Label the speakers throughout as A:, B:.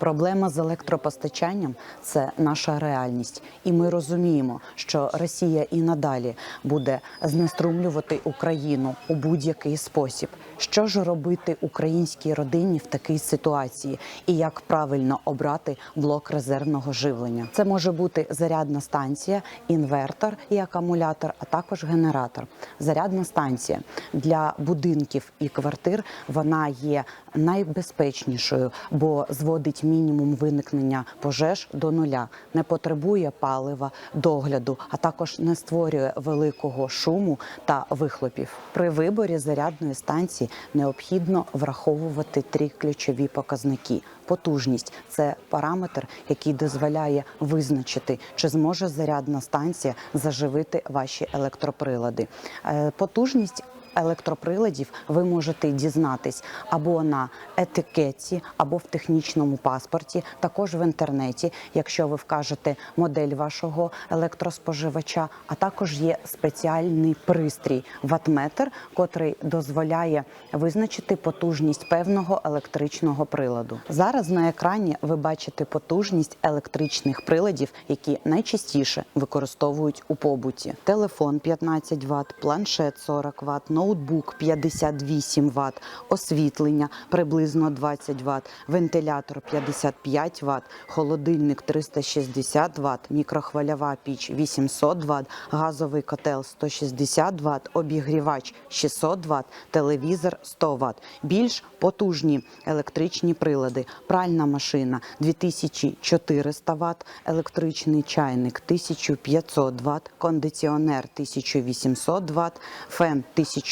A: Проблема з електропостачанням це наша реальність, і ми розуміємо, що Росія і надалі буде знеструмлювати Україну у будь-який спосіб. Що ж робити українській родині в такій ситуації, і як правильно обрати блок резервного живлення? Це може бути зарядна станція, інвертор і акумулятор, а також генератор. Зарядна станція для будинків і квартир вона є найбезпечнішою, бо зводить мінімум виникнення пожеж до нуля, не потребує палива, догляду, а також не створює великого шуму та вихлопів. При виборі зарядної станції необхідно враховувати три ключові показники. Потужність це параметр, який дозволяє визначити, чи зможе зарядна станція заживити ваші електроприлади. Е, Потужність електроприладів ви можете дізнатись або на етикетці, або в технічному паспорті, також в інтернеті, якщо ви вкажете модель вашого електроспоживача. А також є спеціальний пристрій ватметр, котрий дозволяє визначити потужність певного електричного приладу. Зараз на екрані ви бачите потужність електричних приладів, які найчастіше використовують у побуті: телефон 15 Вт, планшет 40 Вт, ноутбук 58 Вт, освітлення приблизно 20 Вт, вентилятор 55 Вт, холодильник 360 Вт, мікрохвильова піч 800 Вт, газовий котел 160 Вт, обігрівач 600 Вт, телевізор 100 Вт. Більш потужні електричні прилади, пральна машина 2400 Вт, електричний чайник 1500 Вт, кондиціонер 1800 Вт, фен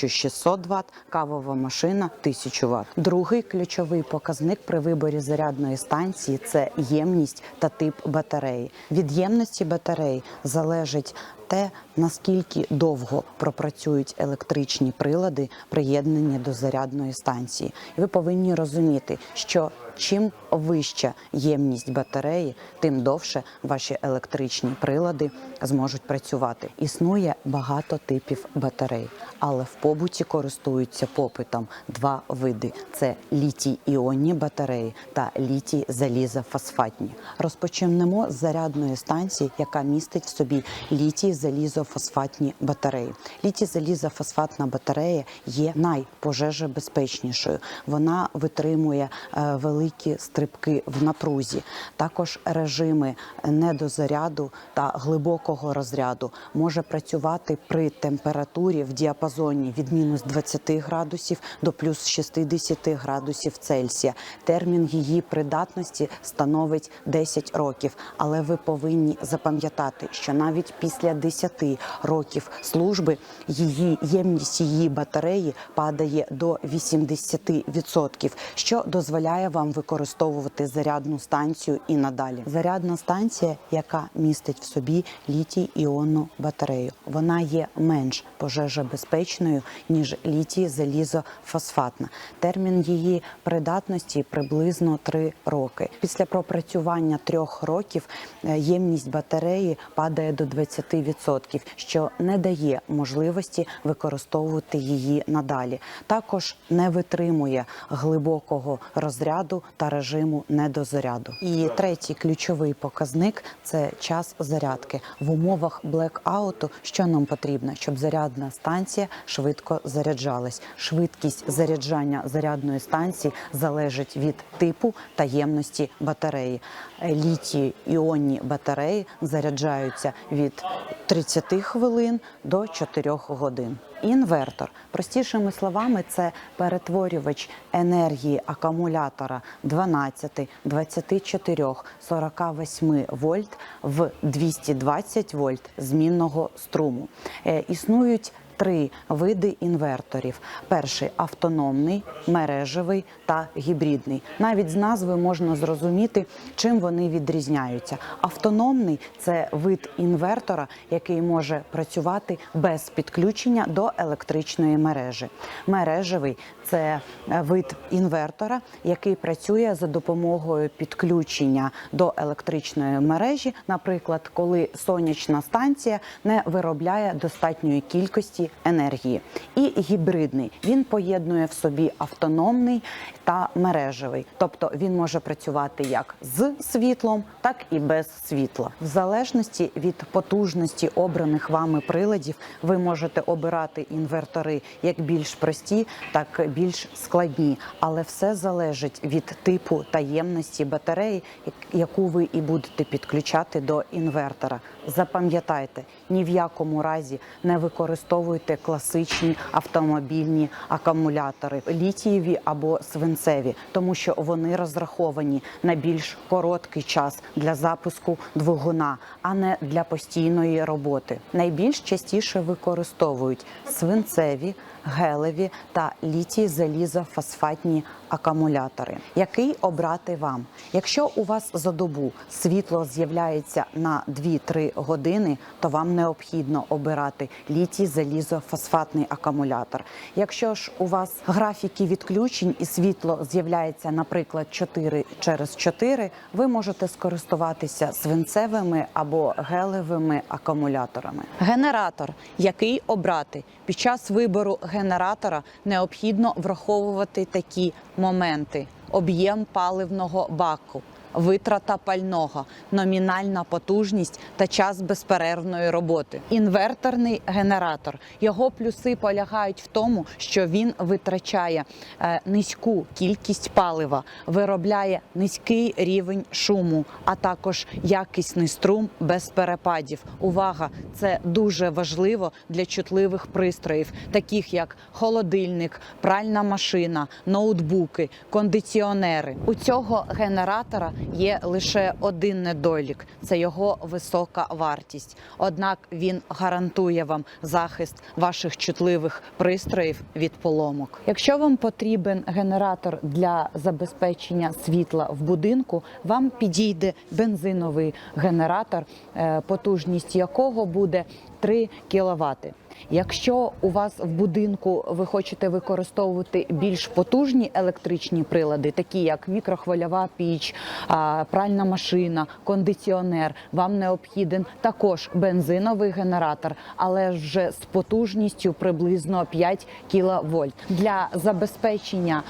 A: 1600 Вт, кавова машина 1000 Вт. Другий ключовий показник при виборі зарядної станції це ємність та тип батареї. Від ємності батареї залежить те, наскільки довго пропрацюють електричні прилади, приєднані до зарядної станції. І ви повинні розуміти, що чим вища ємність батареї, тим довше ваші електричні прилади зможуть працювати. Існує багато типів батарей, але в побуті користуються попитом два види: це літій-іонні батареї та літій-залізофосфатні. Розпочнемо з зарядної станції, яка містить в собі літій залізофосфатні батареї. Літій-залізофосфатна батарея є найпожежебезпечнішою. Вона витримує е, великі стрибки в напрузі. Також режими недозаряду та глибокого розряду може працювати при температурі в діапазоні від мінус 20 градусів до плюс 60 градусів Цельсія. Термін її придатності становить 10 років, але ви повинні запам'ятати, що навіть після 10 років служби її ємність її батареї падає до 80%, що дозволяє вам використовувати зарядну станцію і надалі. Зарядна станція, яка містить в собі літій іонну батарею, вона є менш пожежобезпечною ніж літій залізофосфатна. Термін її придатності приблизно 3 роки. Після пропрацювання трьох років е, ємність батареї падає до 20%, що не дає можливості використовувати її надалі. Також не витримує глибокого розряду та режиму недозаряду. І третій ключовий показник це час зарядки в умовах блекауту. Що нам потрібно, щоб зарядна станція швидко заряджалась. Швидкість заряджання зарядної станції залежить від типу та ємності батареї. Літій іонні батареї заряджаються від 30 хвилин до 4 годин. Інвертор, простішими словами, це перетворювач енергії акумулятора 12, 24, 48 вольт в 220 вольт змінного струму. Е, Існують Три види інверторів: перший автономний, мережевий та гібридний. Навіть з назви можна зрозуміти, чим вони відрізняються. Автономний це вид інвертора, який може працювати без підключення до електричної мережі. Мережевий це е, вид інвертора, який працює за допомогою підключення до електричної мережі, наприклад, коли сонячна станція не виробляє достатньої кількості енергії. І гібридний він поєднує в собі автономний та мережевий, тобто він може працювати як з світлом, так і без світла. В залежності від потужності обраних вами приладів, ви можете обирати інвертори як більш прості, так і більш складні, але все залежить від типу та ємності батареї, яку ви і будете підключати до інвертора. Запам'ятайте, ні в якому разі не використовуйте класичні автомобільні акумулятори, літієві або свинцеві, тому що вони розраховані на більш короткий час для запуску двигуна, а не для постійної роботи. Найбільш частіше використовують свинцеві, гелеві та літій залізофосфатні акумулятори. Який обрати вам? Якщо у вас за добу світло з'являється на 2-3 години, то вам необхідно обирати літій залізофосфатний акумулятор. Якщо ж у вас графіки відключень і світло з'являється, наприклад, 4 через 4, ви можете скористуватися свинцевими або гелевими акумуляторами. Генератор, який обрати під час вибору генератора, необхідно враховувати такі моменти: об'єм паливного баку. Витрата пального, номінальна потужність та час безперервної роботи. Інверторний генератор. Його плюси полягають в тому, що він витрачає е, низьку кількість палива, виробляє низький рівень шуму, а також якісний струм без перепадів. Увага! Це дуже важливо для чутливих пристроїв, таких як холодильник, пральна машина, ноутбуки, кондиціонери. У цього генератора є лише один недолік це його висока вартість. Однак він гарантує вам захист ваших чутливих пристроїв від поломок. Якщо вам потрібен генератор для забезпечення світла в будинку, вам підійде бензиновий генератор, е, потужність якого буде 3 кВт. Якщо у вас в будинку ви хочете використовувати більш потужні електричні прилади, такі як мікрохвильова піч, пральна машина, кондиціонер, вам необхіден також бензиновий генератор, але вже з потужністю приблизно 5 кВт. Для забезпечення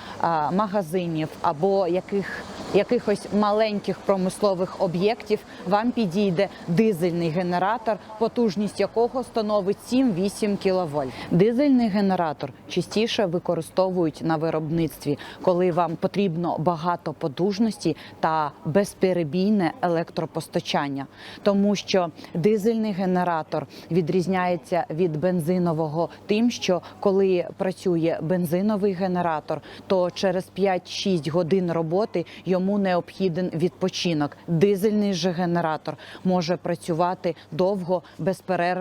A: магазинів або яких якихось маленьких промислових об'єктів вам підійде дизельний генератор, потужність якого становить 7-8 кВт. Дизельний генератор частіше використовують на виробництві, коли вам потрібно багато потужності та безперебійне електропостачання, тому що дизельний генератор відрізняється від бензинового тим, що коли працює бензиновий генератор, то через 5-6 годин роботи йому необхіден відпочинок. Дизельний же генератор може працювати довго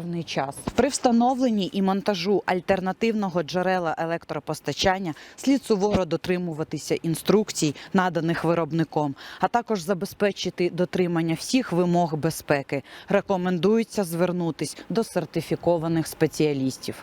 A: безперервний час. При встановленні і монтажу альтернативного джерела електропостачання слід суворо дотримуватися інструкцій, наданих виробником, а також забезпечити дотримання всіх вимог безпеки. Рекомендується звернутись до сертифікованих спеціалістів.